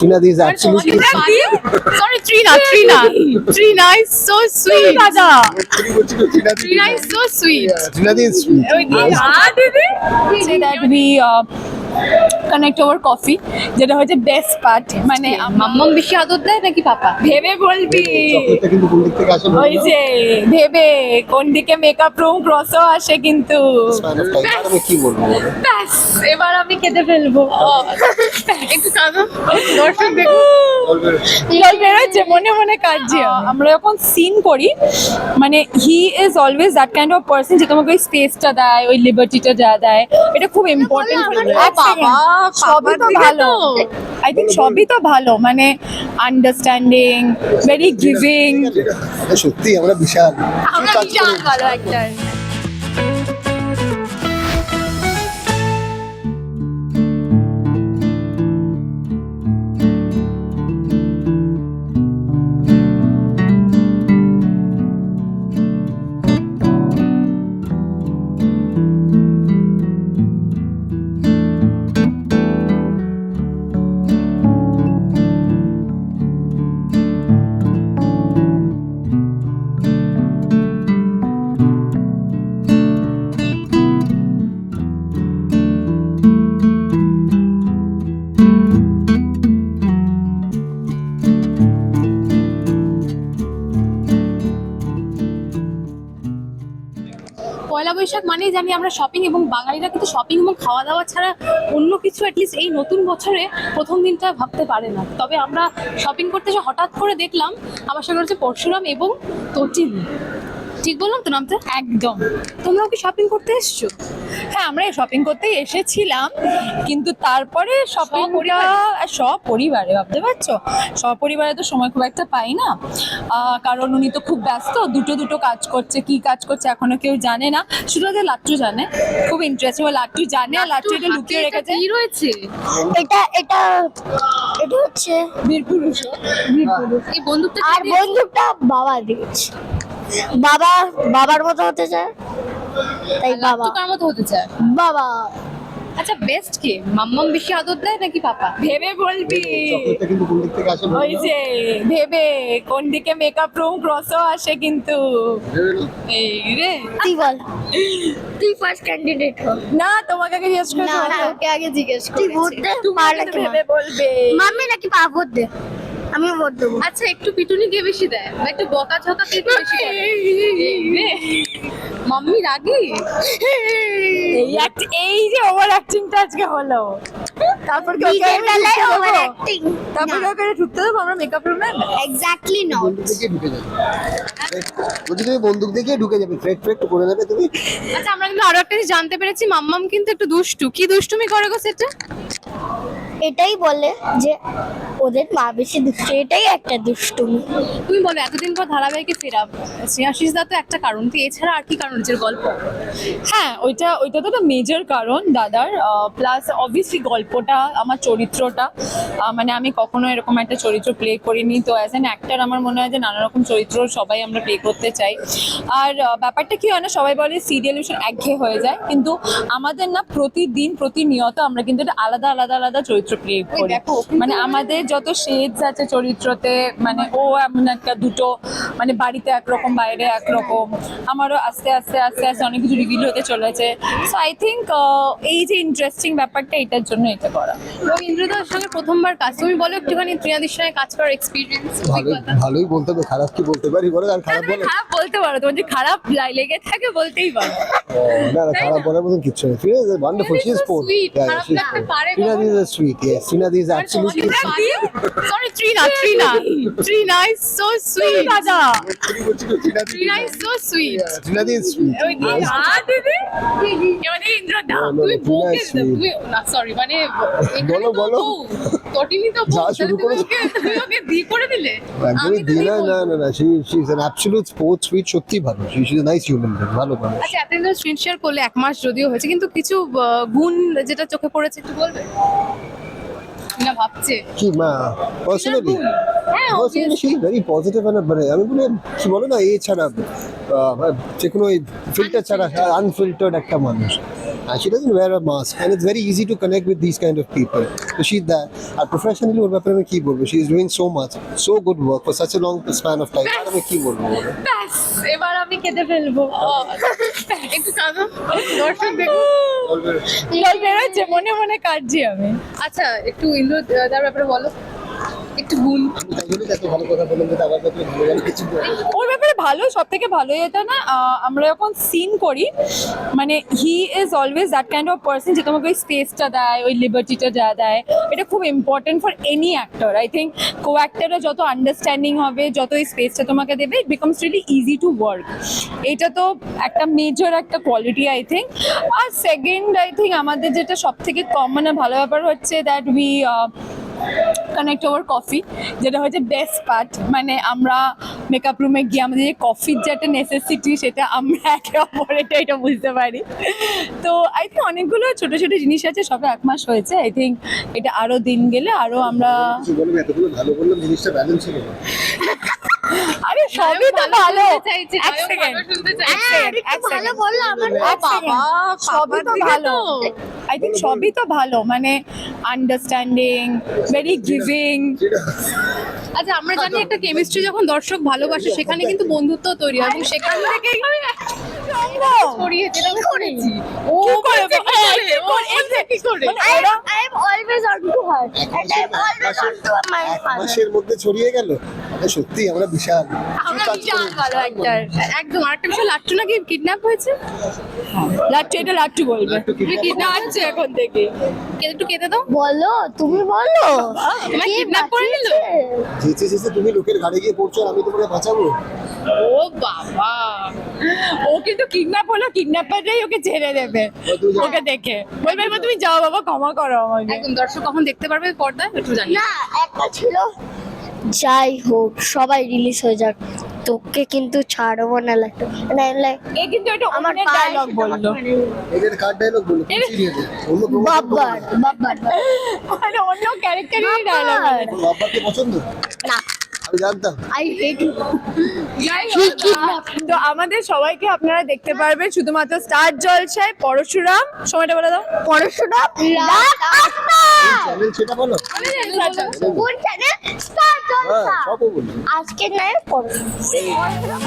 Trina is absolutely Sorry, Trina, Trina. Trina is so sweet. Trina is so sweet. Trina is sweet. say that we uh, connect over coffee যেটা হচ্ছে best part মানে মাম্মাম বেশি আদর দেয় নাকি পাপা ভেবে বলবি ওই যে ভেবে কোন দিকে মেকআপ রুম ক্রসও আসে কিন্তু? ব্যাস এবার আমি কেঁদে ফেলব কাঁদো দর্শক দেখো জল বেরোচ্ছে মনে মনে কাটছে আমরা যখন সিন করি মানে he is always that kind of person যে তোমাকে ওই স্পেসটা দেয় ওই লিবার্টিটা যা দেয় এটা খুব ইম্পর্টেন্ট সবই তো ভালো। আই থিঙ্ক সবই তো ভালো মানে আন্ডারস্ট্যান্ডিং ভেরি গিভিং সত্যি আমরা বিশাল। আমরা বিশাল ভালো একটা পয়লা বৈশাখ মানেই জানি আমরা শপিং এবং বাঙালিরা কিন্তু শপিং এবং খাওয়া দাওয়া ছাড়া অন্য কিছু অ্যাটলিস্ট এই নতুন বছরে প্রথম দিনটা ভাবতে পারে না। তবে আমরা শপিং করতে এসে হঠাৎ করে দেখলাম, আমার সঙ্গে হচ্ছে পরশুরাম এবং তটিন ঠিক বললাম তো নামটা একদম। তোমরাও কি শপিং করতে এসছো? হ্যাঁ আমরা শপিং করতে এসেছিলাম কিন্তু তারপরে শপিংটা সপরিবারে? সব পরিবারে ভাবতে পারছ? সপরিবারে তো সময় খুব একটা পাই না। আহ, কারণ উনি তো খুব ব্যস্ত দুটো দুটো কাজ করছে কি কাজ করছে এখনও কেউ জানে না। শুধু যে লাট্টু জানে খুব ইন্টারেস্টিং লাট্টু জানে আর লাট্টু এটা লুকিয়ে রেখেছে। কি রয়েছে? এটা এটা এটা হচ্ছে বীরপুরুষ। বীরপুরুষ এই বন্দুকটা আর বন্দুকটা বাবা দিয়েছে। বাবা বাবার মতো হতে চায়? তাই বাবা। কার মতো হতে চায়? বাবা। আচ্ছা বেস্ট কে? মাম্মাম বেশি আদর দেয় নাকি পাপা? ভেবে বলবি। কোন দিক থেকে আসে বলব ওই যে ভেবে কোন দিকে মেকআপ রুম ক্রসও আসে কিন্তু। এই রে। তুই বল। তুই ফার্স্ট ক্যান্ডিডেট হ। না তোমাকে আগে জিজ্ঞেস করে না, ওকে আগে জিজ্ঞেস তুই ভোট দে মা নাকি ভেবে বলবে? মাম্মি নাকি পা ভোট দে? আমি ভোট দেবো। আচ্ছা একটু পিটুনি কে বেশি দেয়। বা একটু বকা ঝকা কে একটু বেশি করে। মাম্মি রাগি? এই act- এই যে ওভার অ্যাক্টিংটা আজকে হলো। তারপর কি ওকে আমি বেলায় ঢুকতে ওভার দেবো? অ্যাক্টিং তারপর কি ওকে ঢুকতে দেবো? আমরা মেকআপ রুমে এক্স্যাক্টলি নট বন্দুক দেখে ঢুকে যাবে বলছি তুমি বন্দুক দেখে ঢুকে যাবে থ্রেট ফ্রেট করে নেবে তুমি। আচ্ছা আমরা কিন্তু আরও একটা জিনিস জানতে পেরেছি। মাম্মাম কিন্তু একটু দুষ্টু। কি দুষ্টুমি করে গো সেটা? এটাই বলে যে ওদের মা বেশি দুষ্টু এটাই একটা দুষ্টুমি। তুমি বলো এতদিন পর ধারাবাহিকে ফেরা শ্রেয়াশিস দা তো একটা কারণ তো এছাড়া আর কি কারণ হচ্ছে গল্প? হ্যাঁ ওইটা ওইটা তো একটা মেজর কারণ দাদার প্লাস অবভিয়াসলি গল্পটা আমার চরিত্রটা। মানে আমি কখনো এরকম একটা চরিত্র প্লে করিনি তো অ্যাজ অ্যান অ্যাক্টার আমার মনে হয় যে নানা রকম চরিত্র সবাই আমরা প্লে করতে চাই। আর ব্যাপারটা কি হয় না সবাই বলে সিরিয়াল ভীষণ একঘেয়ে হয়ে যায় কিন্তু আমাদের না প্রতিদিন প্রতিনিয়ত আমরা কিন্তু একটা আলাদা আলাদা আলাদা চরিত্র প্লে করি। দেখো, মানে আমাদের যত শেডস আছে চরিত্রতে মানে ও এমন একটা দুটো মানে বাড়িতে একরকম বাইরে একরকম আমারও আস্তে আস্তে আস্তে আস্তে অনেক কিছু রিভিল হতে চলেছে। সো আই থিঙ্ক এই যে ইন্টারেস্টিং ব্যাপারটা এটার জন্য এটা করা। রবীন্দ্রদার সঙ্গে প্রথমবার কাজ তুমি বলো একটুখানি ত্রিয়াদির সঙ্গে কাজ করার এক্সপিরিয়েন্স ভালোই বলতে হবে খারাপ কি বলতে পারি বলো আর খারাপ বলে। খারাপ বলতে পারো তোমার যে খারাপ লাই- লেগে থাকে বলতেই পারো। না না খারাপ বলার মতন কিচ্ছু নেই। পারে Trina কখনো। is sweet yes Trina is absolutely sweet sorry Trina Trina Trina is so sweet দাদা ট্রিনা ইজ সো সুইট তুমি বউকে তুমি না সরি মানে বলো, বলো। তো বউ তুমি ওকে দি করে দিলে? আমি দি না। না না সত্যি ভালো। ভালো আচ্ছা এতদিন ধরে স্ক্রিন শেয়ার করলে এক মাস যদিও হয়েছে কিন্তু কিছু গুণ যেটা চোখে পড়েছে একটু বলবে? না ভাবছে। কি মা পার্সোনালি হ্যাঁ পার্সোনালি শি ভেরি পজিটিভ মানে মানে আমি বলি কি বলো না এই ছাড়া আহ, যে কোনো ফিল্টার ছাড়া আনফিল্টার্ড একটা মানুষ And she doesn't wear a mask, and it's very easy to connect with these kind of people. So she's that. R professionally ওর ব্যাপারে আমি কি বলব? She is doing so much, so good work for such a long span of time. আর আমি কি বলব? ব্যাস এবার আমি কেঁদে ফেলব একটু কাঁদো দর্শক দেখো জল বেরোচ্ছে মনে মনে কাটছি আমি আচ্ছা একটু ইন্দ্র তার ব্যাপারে বলো একটু গুণ তাই জন্যই এত ভালো কথা বললাম যে আমার ব্যাপারে ভালো কিছু ওর ভালো সব থেকে ভালো এটা না আমরা যখন সিন করি মানে he is always that kind of person যে তোমাকে ওই স্পেসটা দেয়, ওই লিবার্টিটা যা দেয়, এটা খুব important for any actor I think কো অ্যাক্টাররা যত আন্ডারস্ট্যান্ডিং হবে, যত এই স্পেসটা তোমাকে দেবে it becomes really easy to work এটা তো একটা মেজর একটা কোয়ালিটি আই থিঙ্ক আর সেকেন্ড আই থিঙ্ক আমাদের যেটা সব থেকে কম মানে ভালো ব্যাপার হচ্ছে that we connect over coffee যেটা হচ্ছে বেস্ট পার্ট মানে আমরা মেকআপ রুমে গিয়ে আমাদের যে কফির যে একটা নেসেসিটি সেটা আমরা একে অপরের এটা বুঝতে পারি। তো আই থিঙ্ক অনেকগুলো ছোট ছোট জিনিস আছে সবে এক মাস হয়েছে। আই থিঙ্ক এটা আরও দিন গেলে আরও আমরা এতগুলো ভালো বললাম জিনিসটা ব্যালেন্স ছিল আরে সবই তো ভালো এক সেকেন্ড এক সেকেন্ড এক ভালো সেকেন্ড আমার এক সবই তো ভালো। আই থিঙ্ক সবই তো ভালো মানে আন্ডারস্ট্যান্ডিং ভেরি গিভিং আচ্ছা আমরা জানি একটা কেমিস্ট্রি যখন দর্শক ভালোবাসে সেখানে কিন্তু বন্ধুত্ব তৈরি হয় এবং সেখান থেকেই ছড়িয়ে যেটা আমি করেছি? ও কি করে? কি করে? মানে to her. এক And I am always on to my এক father. মাসের মধ্যে ছড়িয়ে গেল। সত্যি আমরা বিশাল। আমরা বিশাল ভালো একটা একদম আরেকটা বিষয় লাট্টু নাকি কিডন্যাপ হয়েছে? লাট্টু এটা লাট্টু বলবে। লাট্টু তুমি কিডন্যাপ নাচছে এখন থেকে। একটু কেঁদে দাও। বলো তুমি বলো। তোমায় কে kidnap করে নিল? যেচে তুমি লোকের ঘাড়ে গিয়ে পড়ছো আমি তোমাকে বাঁচাবো? ও বাবা। ও কিন্তু কিডন্যাপ হলো কিডন্যাপাররাই ওকে ছেড়ে দেবে। ওকে দেখে। বলবে এবার তুমি যাও বাবা ক্ষমা করো আমাকে। একদম দর্শক কখন দেখতে পারবে পর্দায় একটু জানি না একটা ছিল। যাই হোক সবাই রিলিজ হয়ে যাক। তোকে কিন্তু ছাড়বো না লাগতো না এ কিন্তু এটা আমার ডায়লগ বলল। এদের কার ডায়লগ বলো চিরিয়ে দে অন্য ক্যারেক্টারেরই ডায়লগ। পছন্দ? না। আমি জানতাম আই হেট ইউ তো আমাদের সবাইকে আপনারা দেখতে পারবেন শুধুমাত্র স্টার জলসায় পরশুরাম। সময়টা বলে দাও। পরশুরাম রাত আটটা। চ্যানেল সেটা বলো? কোন চ্যানেল স্টার হ্যাঁ জলসা বলি আজকে নাই পড়াশোনা